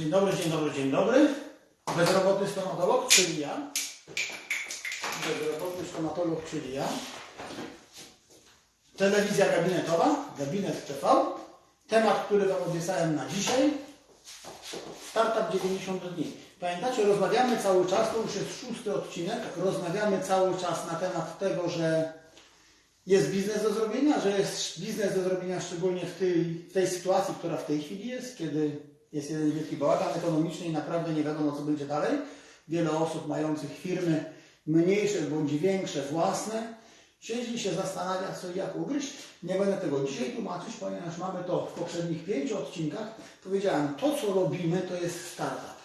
Dzień dobry, dzień dobry, dzień dobry. Bezrobotny stomatolog, czyli ja. Bezrobotny stomatolog, czyli ja. Telewizja gabinetowa, gabinet TV. Temat, który Wam obiecałem na dzisiaj. Startup 90 dni. Pamiętacie, rozmawiamy cały czas, to już jest szósty odcinek, rozmawiamy cały czas na temat tego, że jest biznes do zrobienia, że jest biznes do zrobienia szczególnie w tej, w tej sytuacji, która w tej chwili jest, kiedy jest jeden wielki bałagan ekonomiczny i naprawdę nie wiadomo, co będzie dalej. Wiele osób mających firmy mniejsze bądź większe, własne, siedzi się zastanawia, co i jak ugryźć. Nie będę tego dzisiaj tłumaczyć, ponieważ mamy to w poprzednich pięciu odcinkach. Powiedziałem, to co robimy, to jest startup.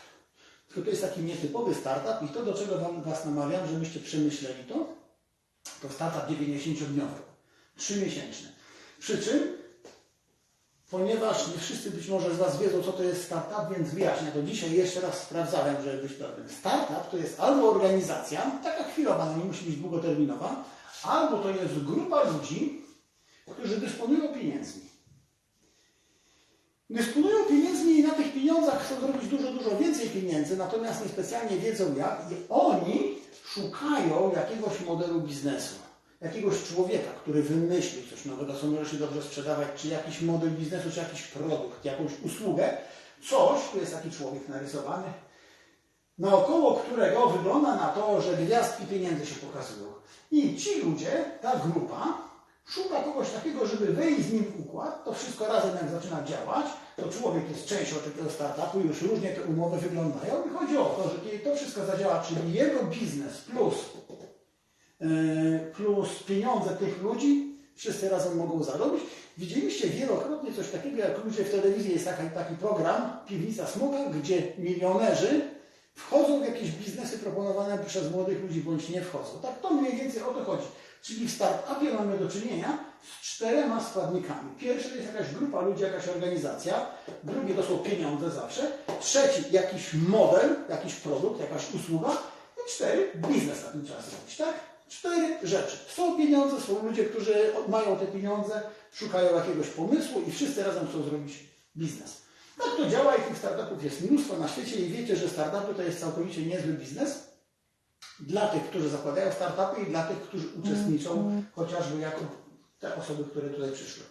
Tylko to jest taki nietypowy startup i to, do czego wam, Was namawiam, żebyście przemyśleli to, to startup 90-dniowy, 3-miesięczny. Przy czym, ponieważ nie wszyscy być może z Was wiedzą, co to jest startup, więc wyjaśnię to dzisiaj. Jeszcze raz sprawdzałem, żeby być pewnym. Startup to jest albo organizacja, taka chwilowa, no nie musi być długoterminowa, albo to jest grupa ludzi, którzy dysponują pieniędzmi. Dysponują pieniędzmi i na tych pieniądzach chcą zrobić dużo, dużo więcej pieniędzy, natomiast niespecjalnie wiedzą jak i oni szukają jakiegoś modelu biznesu, jakiegoś człowieka, który wymyślił coś nowego, co może się dobrze sprzedawać, czy jakiś model biznesu, czy jakiś produkt, jakąś usługę, coś, tu jest taki człowiek narysowany, naokoło którego wygląda na to, że gwiazdki pieniędzy się pokazują. I ci ludzie, ta grupa, szuka kogoś takiego, żeby wejść z nim w układ, to wszystko razem jak zaczyna działać, to człowiek jest częścią takiego startupu, już różnie te umowy wyglądają i chodzi o to, że kiedy to wszystko zadziała, czyli jego biznes plus, plus pieniądze tych ludzi, wszyscy razem mogą zarobić. Widzieliście wielokrotnie coś takiego, jak ludzie w telewizji jest taki, taki program Piwnica Smoga, gdzie milionerzy wchodzą w jakieś biznesy proponowane przez młodych ludzi, bądź nie wchodzą. Tak to mniej więcej o to chodzi. Czyli w startupie mamy do czynienia z czterema składnikami. Pierwszy to jest jakaś grupa ludzi, jakaś organizacja. Drugie to są pieniądze zawsze. Trzeci jakiś model, jakiś produkt, jakaś usługa. I cztery biznes na tym trzeba zrobić, tak? Cztery rzeczy. Są pieniądze, są ludzie, którzy mają te pieniądze, szukają jakiegoś pomysłu i wszyscy razem chcą zrobić biznes. Tak to działa i tych startupów jest mnóstwo na świecie i wiecie, że startupy to jest całkowicie niezły biznes dla tych, którzy zakładają startupy i dla tych, którzy uczestniczą chociażby jako te osoby, które tutaj przyszły.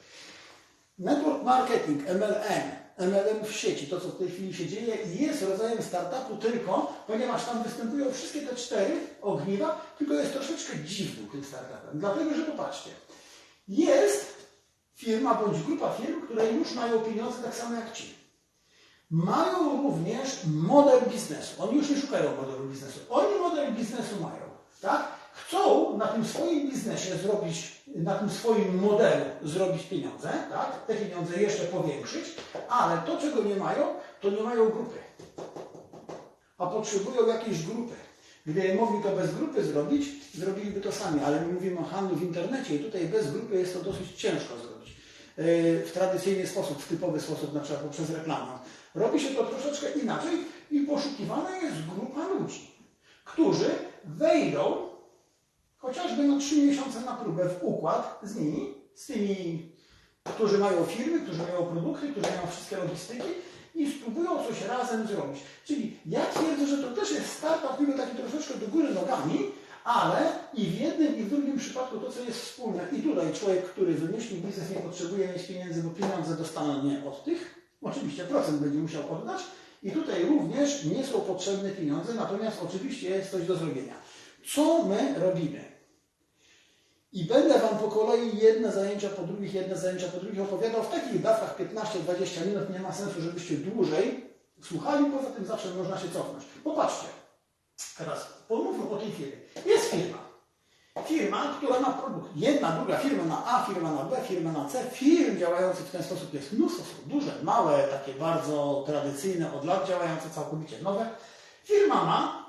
Network marketing, MLM, MLM w sieci, to co w tej chwili się dzieje, jest rodzajem startupu tylko, ponieważ tam występują wszystkie te cztery ogniwa, tylko jest troszeczkę dziwnym tym startupem. Dlatego, że popatrzcie, jest firma bądź grupa firm, które już mają pieniądze tak samo jak ci mają również model biznesu. Oni już nie szukają modelu biznesu. Oni model biznesu mają. Tak? Chcą na tym swoim biznesie zrobić, na tym swoim modelu zrobić pieniądze, tak? te pieniądze jeszcze powiększyć, ale to, czego nie mają, to nie mają grupy. A potrzebują jakiejś grupy. Gdyby mogli to bez grupy zrobić, zrobiliby to sami, ale my mówimy o handlu w internecie i tutaj bez grupy jest to dosyć ciężko zrobić. Yy, W tradycyjny sposób, w typowy sposób, na przykład poprzez reklamę. Robi się to troszeczkę inaczej i poszukiwana jest grupa ludzi, którzy wejdą chociażby na trzy miesiące na próbę w układ z nimi, z tymi, którzy mają firmy, którzy mają produkty, którzy mają wszystkie logistyki i spróbują coś razem zrobić. Czyli ja twierdzę, że to też jest startup, tylko taki troszeczkę do góry nogami, ale i w jednym i w drugim przypadku to, co jest wspólne. I tutaj człowiek, który wymyślił biznes, nie potrzebuje mieć pieniędzy, bo pieniądze dostaną nie od tych, Oczywiście procent będzie musiał oddać i tutaj również nie są potrzebne pieniądze, natomiast oczywiście jest coś do zrobienia. Co my robimy? I będę Wam po kolei jedne zajęcia po drugich, jedne zajęcia po drugich opowiadał w takich dawkach 15-20 minut. Nie ma sensu, żebyście dłużej słuchali, poza tym zawsze można się cofnąć. Popatrzcie, teraz pomówmy o tej firmie. Jest firma. Firma, która ma produkt. Jedna, druga firma na A, firma na B, firma na C. Firm działających w ten sposób jest mnóstwo. Są duże, małe, takie bardzo tradycyjne, od lat działające, całkowicie nowe. Firma ma,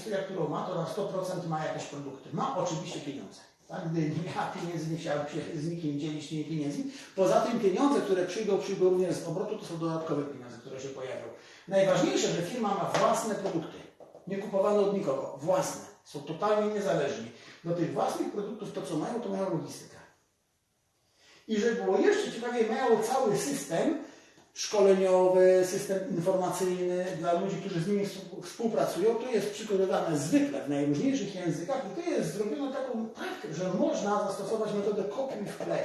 historia, którą ma, to na 100% ma jakieś produkty. Ma oczywiście pieniądze. Tak? Gdy nie miała pieniędzy, nie chciała się z nikim dzielić tymi pieniędzmi. Poza tym pieniądze, które przyjdą, przyjdą również z obrotu, to są dodatkowe pieniądze, które się pojawią. Najważniejsze, że firma ma własne produkty. Nie kupowane od nikogo. Własne. Są totalnie niezależni. Do tych własnych produktów to, co mają, to mają logistykę. I żeby było jeszcze ciekawiej, mają cały system szkoleniowy, system informacyjny dla ludzi, którzy z nimi współ- współpracują. To jest przygotowane zwykle w najróżniejszych językach i to jest zrobione taką tak, że można zastosować metodę kopiuj wklej.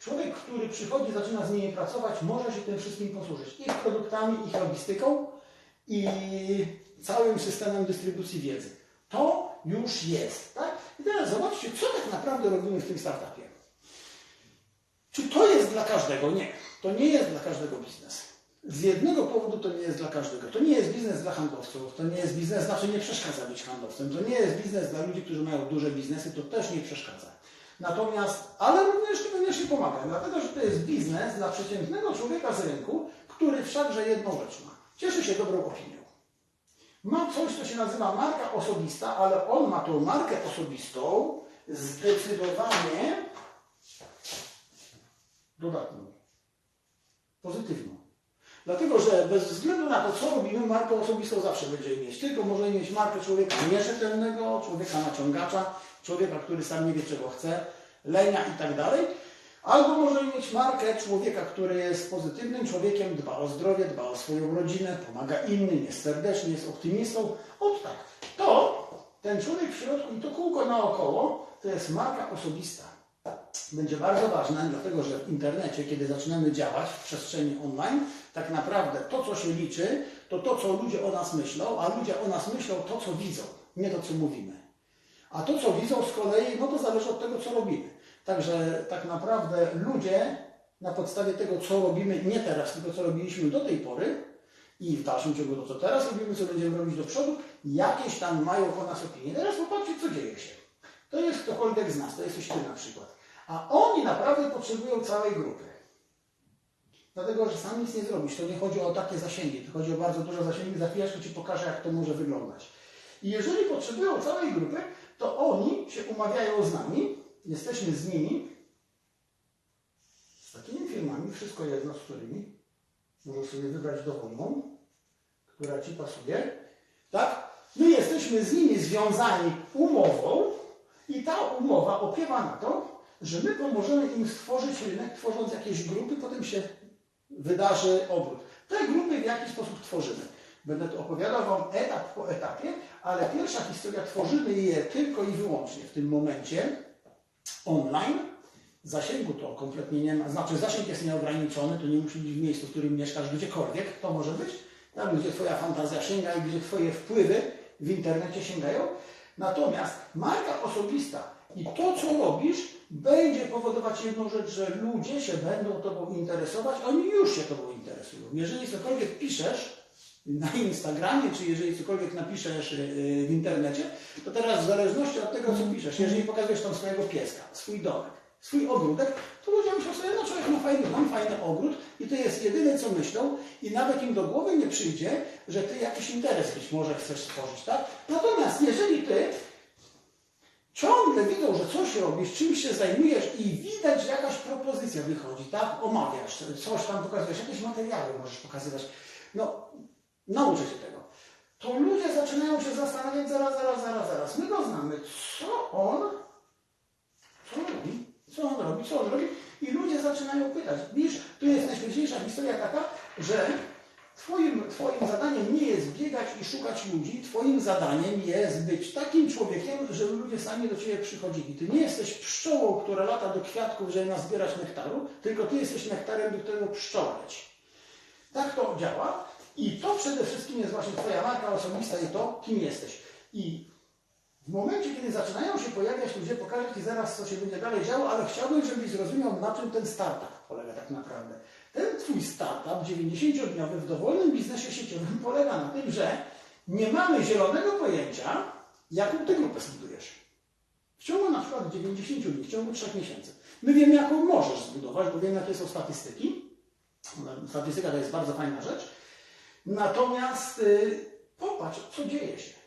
Człowiek, który przychodzi, zaczyna z nimi pracować, może się tym wszystkim posłużyć. Ich produktami, ich logistyką i całym systemem dystrybucji wiedzy. To już jest. Tak? I teraz zobaczcie, co tak naprawdę robimy w tym startupie. Czy to jest dla każdego? Nie. To nie jest dla każdego biznes. Z jednego powodu to nie jest dla każdego. To nie jest biznes dla handlowców, to nie jest biznes, znaczy nie przeszkadza być handlowcem. To nie jest biznes dla ludzi, którzy mają duże biznesy, to też nie przeszkadza. Natomiast, ale również niekoniecznie pomaga, dlatego że to jest biznes dla przeciętnego człowieka z rynku, który wszakże jedną rzecz ma. Cieszy się dobrą opinią. Ma coś, co się nazywa marka osobista, ale on ma tą markę osobistą zdecydowanie dodatnią, pozytywną. Dlatego, że bez względu na to, co robimy, markę osobistą zawsze będziemy mieć. Tylko możemy mieć markę człowieka nierzetelnego, człowieka naciągacza, człowieka, który sam nie wie, czego chce, lenia i tak dalej. Albo możemy mieć markę człowieka, który jest pozytywnym człowiekiem, dba o zdrowie, dba o swoją rodzinę, pomaga innym, jest serdeczny, jest optymistą. Ot tak. To ten człowiek w środku i to kółko naokoło to jest marka osobista. Będzie bardzo ważne, dlatego że w internecie, kiedy zaczynamy działać w przestrzeni online, tak naprawdę to, co się liczy, to to, co ludzie o nas myślą, a ludzie o nas myślą to, co widzą, nie to, co mówimy. A to, co widzą z kolei, no to zależy od tego, co robimy. Także tak naprawdę ludzie na podstawie tego, co robimy, nie teraz, tylko co robiliśmy do tej pory i w dalszym ciągu to, co teraz robimy, co będziemy robić do przodu, jakieś tam mają o nas opinie. Teraz popatrzcie, co dzieje się. To jest ktokolwiek z nas, to jesteś Ty na przykład. A oni naprawdę potrzebują całej grupy. Dlatego, że sam nic nie zrobisz. To nie chodzi o takie zasięgi, to chodzi o bardzo duże zasięgi. Za chwileczkę Ci pokażę, jak to może wyglądać. I jeżeli potrzebują całej grupy, to oni się umawiają z nami, jesteśmy z nimi, z takimi firmami, wszystko jedno z którymi, możesz sobie wybrać dowolną, która Ci pasuje, tak? My jesteśmy z nimi związani umową i ta umowa opiewa na to, że my pomożemy im stworzyć rynek, tworząc jakieś grupy, potem się wydarzy obrót. Te grupy w jaki sposób tworzymy? Będę to opowiadał Wam etap po etapie, ale pierwsza historia, tworzymy je tylko i wyłącznie w tym momencie online. Zasięgu to kompletnie nie ma, znaczy zasięg jest nieograniczony, to nie musi być w miejscu, w którym mieszkasz, gdziekolwiek to może być, tam gdzie Twoja fantazja sięga i gdzie Twoje wpływy w internecie sięgają. Natomiast marka osobista i to, co robisz, będzie powodować jedną rzecz, że ludzie się będą Tobą interesować, oni już się Tobą interesują. Jeżeli cokolwiek piszesz na Instagramie, czy jeżeli cokolwiek napiszesz yy, w internecie, to teraz w zależności od tego, co piszesz, jeżeli pokazujesz tam swojego pieska, swój domek, swój ogródek, to ludzie myślą sobie, no człowiek ma fajny dom, fajny ogród i to jest jedyne, co myślą i nawet im do głowy nie przyjdzie, że Ty jakiś interes być może chcesz stworzyć, tak? Natomiast jeżeli Ty ciągle widzą, że coś robisz, czymś się zajmujesz i widać, że jakaś propozycja wychodzi, tak? Omawiasz, coś tam pokazujesz, jakieś materiały możesz pokazywać. No, nauczę się tego. To ludzie zaczynają się zastanawiać, zaraz, zaraz, zaraz, zaraz. My go znamy. Co on, co on robi? Co on robi? Co on robi? I ludzie zaczynają pytać. Widzisz, tu jest najśmieszniejsza historia taka, że Twoim, twoim zadaniem nie jest biegać i szukać ludzi, Twoim zadaniem jest być takim człowiekiem, żeby ludzie sami do Ciebie przychodzili. Ty nie jesteś pszczołą, która lata do kwiatków, żeby nazbierać nektaru, tylko Ty jesteś nektarem, do którego pszczoła leci. Tak to działa i to przede wszystkim jest właśnie Twoja marka osobista i to, kim jesteś. I w momencie, kiedy zaczynają się pojawiać ludzie, pokażę Ci zaraz, co się będzie dalej działo, ale chciałbym, żebyś zrozumiał, na czym ten startup polega tak naprawdę. Ten Twój startup 90-dniowy w dowolnym biznesie sieciowym polega na tym, że nie mamy zielonego pojęcia, jaką Ty grupę zbudujesz. W ciągu na przykład 90 dni, w ciągu 3 miesięcy. My wiemy, jaką możesz zbudować, bo wiemy, jakie są statystyki. Statystyka to jest bardzo fajna rzecz. Natomiast yy, popatrz, co dzieje się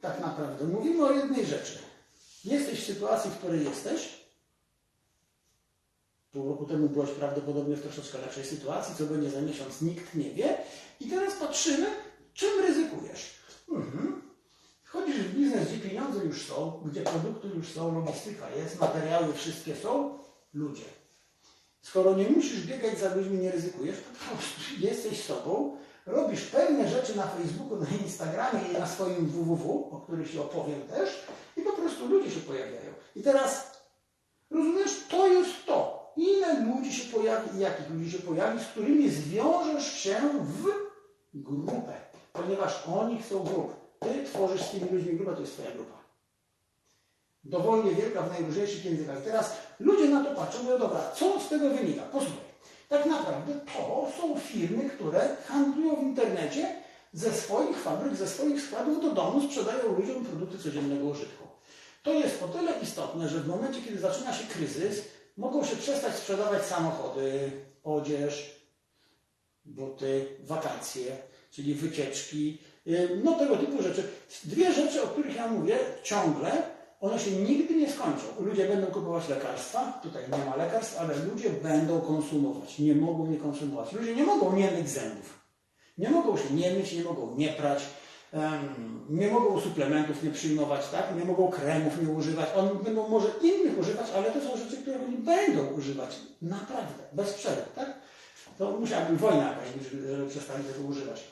tak naprawdę. Mówimy o jednej rzeczy. Jesteś w sytuacji, w której jesteś. Pół roku temu byłeś prawdopodobnie w troszeczkę lepszej sytuacji, co będzie za miesiąc, nikt nie wie. I teraz patrzymy, czym ryzykujesz. Mhm. Wchodzisz w biznes, gdzie pieniądze już są, gdzie produkty już są, logistyka jest, materiały wszystkie są, ludzie. skoro nie musisz biegać za ludźmi, nie ryzykujesz, to po prostu jesteś sobą, robisz pewne rzeczy na Facebooku, na Instagramie i na swoim www, o których się opowiem też, i po prostu ludzie się pojawiają. I teraz rozumiesz, to to. Ile ludzi się pojawi, jakich ludzi się pojawi, z którymi zwiążesz się w grupę, ponieważ oni chcą grup. Ty tworzysz z tymi ludźmi grupę, to jest twoja grupa. Dowolnie wielka w najróżniejszych językach. Teraz ludzie na to patrzą, mówią, dobra, co z tego wynika? Posłuchaj. Tak naprawdę to są firmy, które handlują w internecie ze swoich fabryk, ze swoich składów do domu, sprzedają ludziom produkty codziennego użytku. To jest o tyle istotne, że w momencie, kiedy zaczyna się kryzys, mogą się przestać sprzedawać samochody, odzież, buty, wakacje, czyli wycieczki, yy, no tego typu rzeczy. Dwie rzeczy, o których ja mówię ciągle, one się nigdy nie skończą. Ludzie będą kupować lekarstwa, tutaj nie ma lekarstw, ale ludzie będą konsumować, nie mogą nie konsumować. Ludzie nie mogą nie myć zębów. Nie mogą się nie myć, nie mogą nie prać, nie mogą suplementów nie przyjmować, tak? nie mogą kremów nie używać. Oni będą może innych używać, ale to są rzeczy, które oni będą używać. Naprawdę, bez przerwy. Tak? To musiałaby wojna jakaś być, żeby przestali tego używać.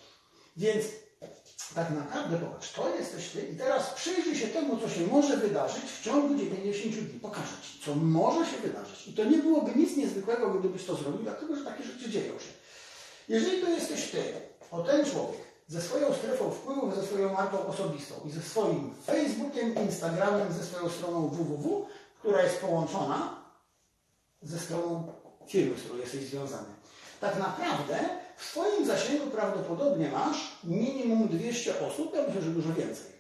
Więc tak naprawdę, popatrz, to jesteś ty i teraz przyjrzyj się temu, co się może wydarzyć w ciągu 90 dni. Pokażę ci, co może się wydarzyć. I to nie byłoby nic niezwykłego, gdybyś to zrobił, dlatego że takie rzeczy dzieją się. Jeżeli to jesteś ty, o ten człowiek, ze swoją strefą wpływów, ze swoją marką osobistą i ze swoim Facebookiem, Instagramem, ze swoją stroną www, która jest połączona ze stroną firmy, z którą jesteś związany. Tak naprawdę w swoim zasięgu prawdopodobnie masz minimum 200 osób, ja myślę, że dużo więcej.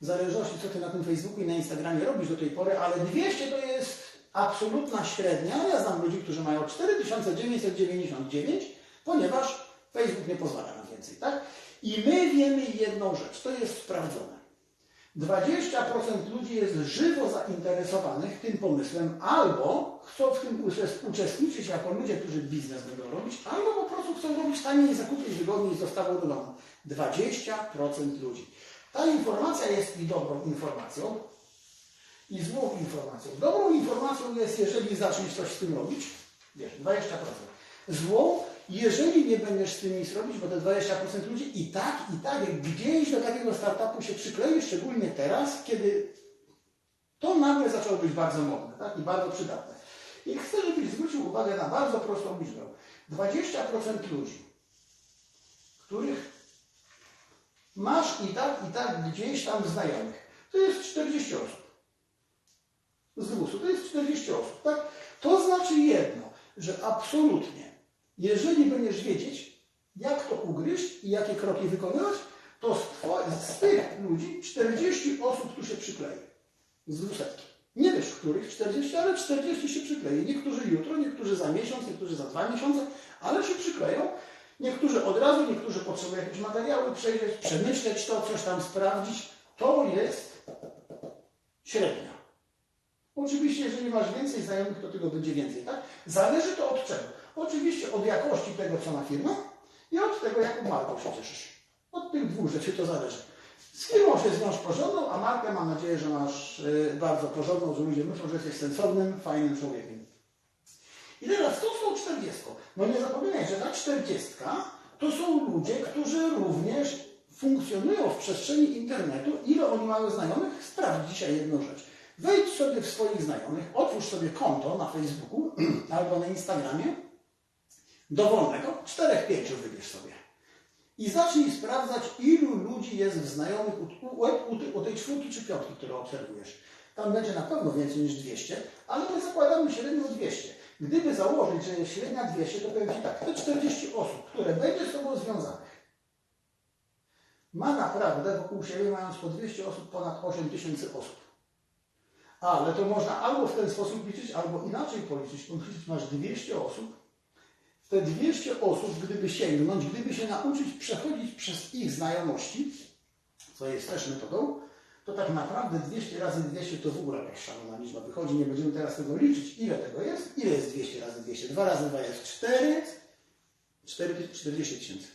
W zależności co ty na tym Facebooku i na Instagramie robisz do tej pory, ale 200 to jest absolutna średnia. Ja znam ludzi, którzy mają 4999, ponieważ Facebook nie pozwala na więcej, tak? I my wiemy jedną rzecz, to jest sprawdzone. 20% ludzi jest żywo zainteresowanych tym pomysłem, albo chcą w tym uczes- uczestniczyć jako ludzie, którzy biznes będą robić, albo po prostu chcą robić taniej, zakupić wygodniej z dostawą do domu. 20% ludzi. Ta informacja jest i dobrą informacją, i złą informacją. Dobrą informacją jest, jeżeli zaczniesz coś z tym robić, wiesz, 20%. Złą, jeżeli nie będziesz z tym nic robić, bo te 20% ludzi i tak, i tak gdzieś do takiego startupu się przyklei, szczególnie teraz, kiedy to nagle zaczęło być bardzo modne tak? i bardzo przydatne. I chcę, żebyś zwrócił uwagę na bardzo prostą liczbę. 20% ludzi, których masz i tak, i tak gdzieś tam znajomych, to jest 40 osób. Z 200 to jest 40 osób, tak? To znaczy jedno, że absolutnie, jeżeli będziesz wiedzieć, jak to ugryźć i jakie kroki wykonywać, to z, z tych ludzi 40 osób tu się przyklei. Z 200. Nie wiesz, których 40, ale 40 się przyklei. Niektórzy jutro, niektórzy za miesiąc, niektórzy za dwa miesiące, ale się przykleją. Niektórzy od razu, niektórzy potrzebują jakieś materiały przejrzeć, przemyśleć to, coś tam sprawdzić. To jest średnia. Oczywiście, jeżeli masz więcej znajomych, to tego będzie więcej, tak? Zależy to od czego? Oczywiście od jakości tego, co ma firma i od tego, jaką marką się cieszysz. Od tych dwóch rzeczy to zależy. Z firmą się zwiąż porządną, a markę mam nadzieję, że masz y, bardzo porządną, że ludzie myślą, że jesteś sensownym, fajnym człowiekiem. I teraz co z tą 40? No nie zapominaj, że ta 40 to są ludzie, którzy również funkcjonują w przestrzeni internetu. Ile oni mają znajomych? Sprawdź dzisiaj jedną rzecz. Wejdź sobie w swoich znajomych, otwórz sobie konto na Facebooku albo na Instagramie, dowolnego, czterech, pięciu wybierz sobie. I zacznij sprawdzać, ilu ludzi jest w znajomych u, u, u, u tej czwórki czy piątki, którą obserwujesz. Tam będzie na pewno więcej niż 200, ale my zakładamy średnio 200. Gdyby założyć, że jest średnia 200, to powiem Ci tak, te 40 osób, które będzie z Tobą związanych, ma naprawdę wokół siebie, mając po 200 osób, ponad 8 tysięcy osób. Ale to można albo w ten sposób liczyć, albo inaczej policzyć. Policzyć masz 200 osób. Te 200 osób, gdyby sięgnąć, gdyby się nauczyć przechodzić przez ich znajomości, co jest też metodą, to tak naprawdę 200 razy 200 to w ogóle jakaś szalona liczba wychodzi. Nie będziemy teraz tego liczyć, ile tego jest. Ile jest 200 razy 200? 2 razy 2 jest 4. 4 40 tysięcy.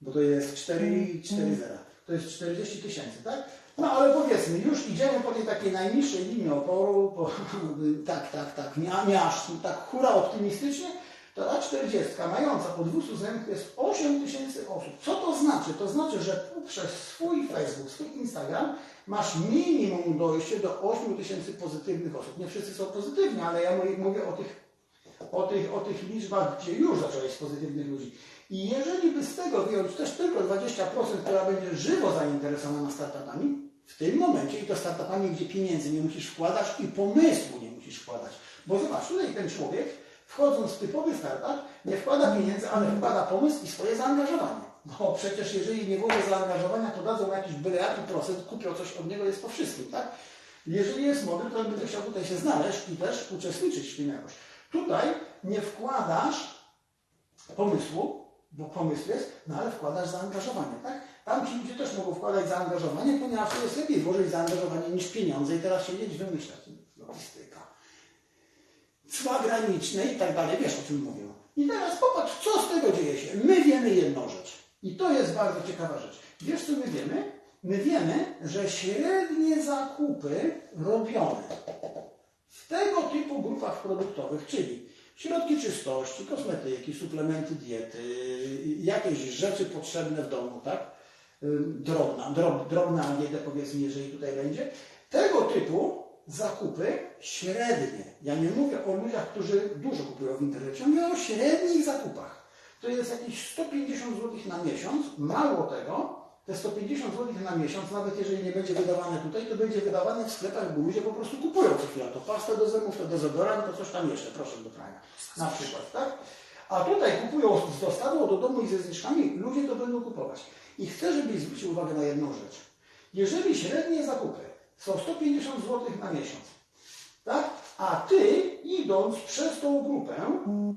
Bo to jest 4 i 4 zera. To jest 40 tysięcy, tak? No ale powiedzmy, już idziemy po tej takiej najniższej linii oporu, po, tak, tak, tak, nie aż tak hura optymistycznie, to ta 40 mająca po 200 znajomych jest 8 tysięcy osób. Co to znaczy? To znaczy, że poprzez swój Facebook, swój Instagram masz minimum dojście do 8 tysięcy pozytywnych osób. Nie wszyscy są pozytywni, ale ja mówię o tych o tych, o tych liczbach, gdzie już zacząłeś z pozytywnych ludzi. I jeżeli by z tego wyjąć też tylko 20%, która będzie żywo zainteresowana startupami, w tym momencie i to startupami, gdzie pieniędzy nie musisz wkładać i pomysłu nie musisz wkładać. Bo zobacz, tutaj ten człowiek, wchodząc w typowy startup, nie wkłada pieniędzy, ale wkłada pomysł i swoje zaangażowanie. Bo przecież jeżeli nie włożę zaangażowania, to dadzą jakiś byle procent, kupią coś od niego, jest po wszystkim, tak? Jeżeli jest model, to będę chciał tutaj się znaleźć i też uczestniczyć w tym jakoś. Tutaj nie wkładasz pomysłu, bo pomysł jest, no ale wkładasz zaangażowanie, tak? Tam ci ludzie też mogą wkładać zaangażowanie, ponieważ to jest lepiej włożyć zaangażowanie niż pieniądze i teraz siedzieć wymyślać. Logistyka. Cła graniczne i tak dalej, wiesz o czym mówię. I teraz popatrz, co z tego dzieje się. My wiemy jedną rzecz. I to jest bardzo ciekawa rzecz. Wiesz, co my wiemy? My wiemy, że średnie zakupy robione w tego typu grupach produktowych, czyli środki czystości, kosmetyki, suplementy diety, jakieś rzeczy potrzebne w domu, tak? Drobna, drob, drobna angietę powiedzmy, jeżeli tutaj będzie. Tego typu zakupy średnie. Ja nie mówię o ludziach, którzy dużo kupują w internecie, mówię o średnich zakupach. To jest jakieś 150 zł na miesiąc. Mało tego, te 150 zł na miesiąc, nawet jeżeli nie będzie wydawane tutaj, to będzie wydawane w sklepach, bo ludzie po prostu kupują co chwilę. To pasta do zębów, to dezodorant, to coś tam jeszcze, proszę do prania. Na przykład, tak? A tutaj kupują z dostawą do domu i ze zniżkami, ludzie to będą kupować. I chcę, żebyś zwrócił uwagę na jedną rzecz. Jeżeli średnie zakupy są 150 zł na miesiąc, tak? A ty, idąc przez tą grupę,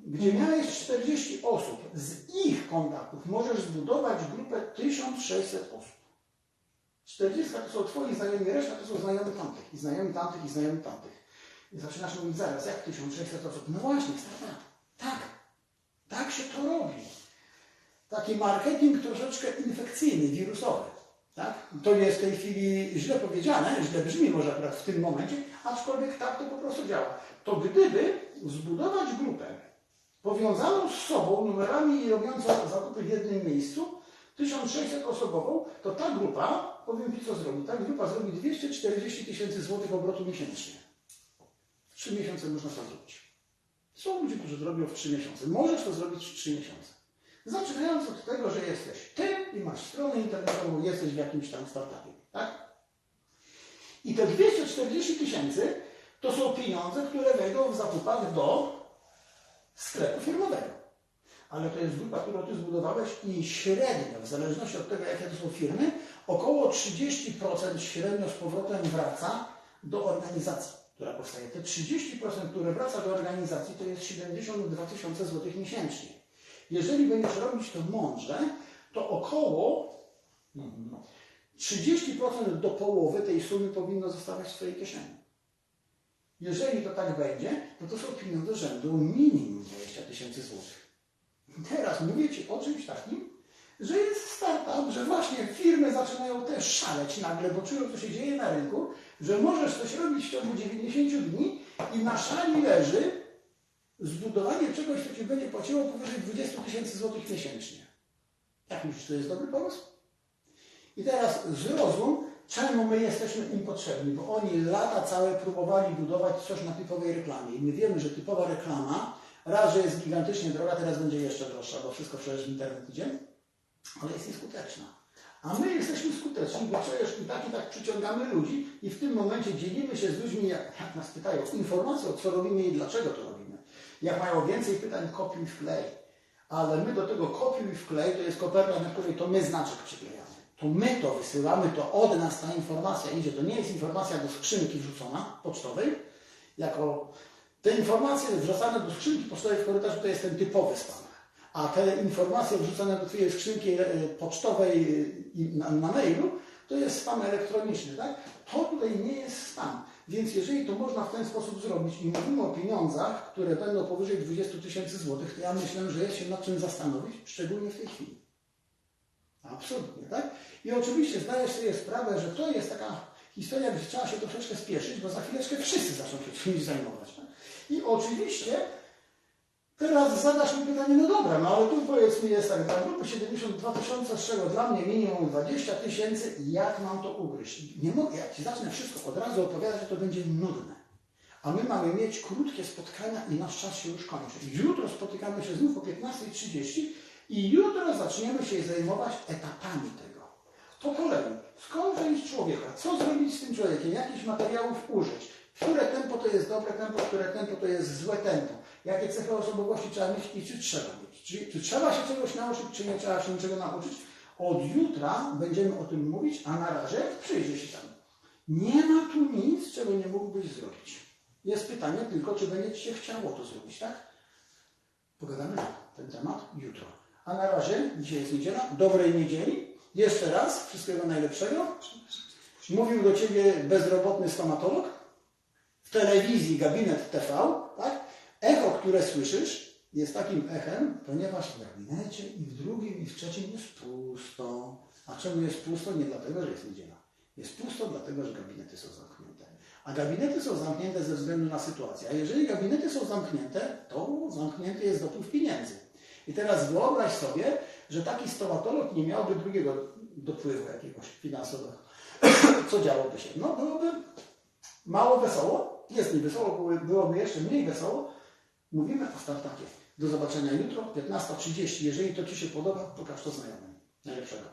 gdzie miałeś 40 osób, z ich kontaktów możesz zbudować grupę 1600 osób. 40 to są twoi znajomi, reszta to są znajomi tamtych, i znajomi tamtych, i znajomi tamtych. I zaczynasz mówić zaraz, jak 1600 osób? No właśnie, startup. Tak. Tak się to robi. Taki marketing troszeczkę infekcyjny, wirusowy. Tak? To jest w tej chwili źle powiedziane, źle brzmi może akurat w tym momencie, aczkolwiek tak to po prostu działa. To gdyby zbudować grupę powiązaną z sobą numerami i robiącą zakupy w jednym miejscu, 1600 osobową, to ta grupa, powiem Ci co zrobi, ta grupa zrobi 240 tysięcy złotych obrotu miesięcznie. W 3 miesiące można to zrobić. Są ludzie, którzy to robią w 3 miesiące. Możesz to zrobić w 3 miesiące. Zaczynając od tego, że jesteś ty i masz stronę internetową, jesteś w jakimś tam startupie, tak? I te 240 tysięcy to są pieniądze, które wejdą w zakupach do sklepu firmowego. Ale to jest grupa, którą ty zbudowałeś i średnio, w zależności od tego, jakie to są firmy, około 30% średnio z powrotem wraca do organizacji, która powstaje. Te 30%, które wraca do organizacji, to jest 72 tysiące złotych miesięcznie. Jeżeli będziesz robić to mądrze, to około 30% do połowy tej sumy powinno zostawać w Twojej kieszeni. Jeżeli to tak będzie, no to są pieniądze rzędu minimum 20 tysięcy złotych. Teraz mówię Ci o czymś takim, że jest startup, że właśnie firmy zaczynają też szaleć nagle, bo czują, co się dzieje na rynku, że możesz coś robić w ciągu 90 dni i na szali leży zbudowanie czegoś, co Ci będzie płaciło powyżej 20 tysięcy złotych miesięcznie. Jak myślisz, to jest dobry pomysł? I teraz zrozum, czemu my jesteśmy im potrzebni, bo oni lata całe próbowali budować coś na typowej reklamie. I my wiemy, że typowa reklama, raz, że jest gigantycznie droga, teraz będzie jeszcze droższa, bo wszystko przecież w internet idzie, ale jest nieskuteczna. A my jesteśmy skuteczni, bo przecież i tak i tak przyciągamy ludzi i w tym momencie dzielimy się z ludźmi, jak, jak nas pytają, informacją, co robimy i dlaczego to. Jak mają więcej pytań, kopiuj wklej. Ale my do tego kopiuj wklej, to jest koperta, na której to my znaczek przyklejamy. To my to wysyłamy, to od nas ta informacja idzie. To nie jest informacja do skrzynki wrzucona, pocztowej, jako te informacje wrzucane do skrzynki pocztowej w korytarzu to jest ten typowy spam. A te informacje wrzucane do Twojej skrzynki e, pocztowej e, na, na mailu to jest spam elektroniczny, tak? To tutaj nie jest spam. Więc jeżeli to można w ten sposób zrobić i mówimy o pieniądzach, które będą powyżej 20 tysięcy złotych, to ja myślę, że jest się nad czym zastanowić, szczególnie w tej chwili. Absolutnie, tak? I oczywiście zdajesz sobie sprawę, że to jest taka historia, gdzie trzeba się troszeczkę spieszyć, bo za chwileczkę wszyscy zaczną się czymś zajmować. Tak? I oczywiście teraz zadasz mi pytanie, no dobra, no ale tu powiedzmy jest tak, dla grupy 72 tysiące, z czego dla mnie minimum 20 tysięcy, jak mam to ugryźć? Nie mogę, jak Ci zacznę wszystko od razu opowiadać, to będzie nudne. A my mamy mieć krótkie spotkania i nasz czas się już kończy. Jutro spotykamy się znów o 15.30 i jutro zaczniemy się zajmować etapami tego. Po kolei. Skąd wziąć człowieka? Co zrobić z tym człowiekiem? Jakich materiałów użyć? Które tempo to jest dobre tempo, które tempo to jest złe tempo? Jakie cechy osobowości trzeba mieć i czy trzeba mieć? Czy, czy trzeba się czegoś nauczyć, czy nie trzeba się niczego nauczyć? Od jutra będziemy o tym mówić, a na razie przyjdzie się tam. Nie ma tu nic, czego nie mógłbyś zrobić. Jest pytanie tylko, czy będzie Ci się chciało to zrobić, tak? Pogadamy ten temat jutro. A na razie, dzisiaj jest niedziela, dobrej niedzieli. Jeszcze raz, wszystkiego najlepszego. Mówił do Ciebie bezrobotny stomatolog. W telewizji gabinet TV, tak? Echo, które słyszysz, jest takim echem, ponieważ w gabinecie i w drugim i w trzecim jest pusto. A czemu jest pusto? Nie dlatego, że jest niedziela. Jest pusto dlatego, że gabinety są zamknięte. A gabinety są zamknięte ze względu na sytuację. A jeżeli gabinety są zamknięte, to zamknięty jest dopływ pieniędzy. I teraz wyobraź sobie, że taki stomatolog nie miałby drugiego dopływu jakiegoś finansowego. Co działoby się? No byłoby mało wesoło, jest mi niewesoło, byłoby jeszcze mniej wesoło, mówimy o startupie. Do zobaczenia jutro, 15.30. Jeżeli to Ci się podoba, pokaż to znajomym. Najlepszego.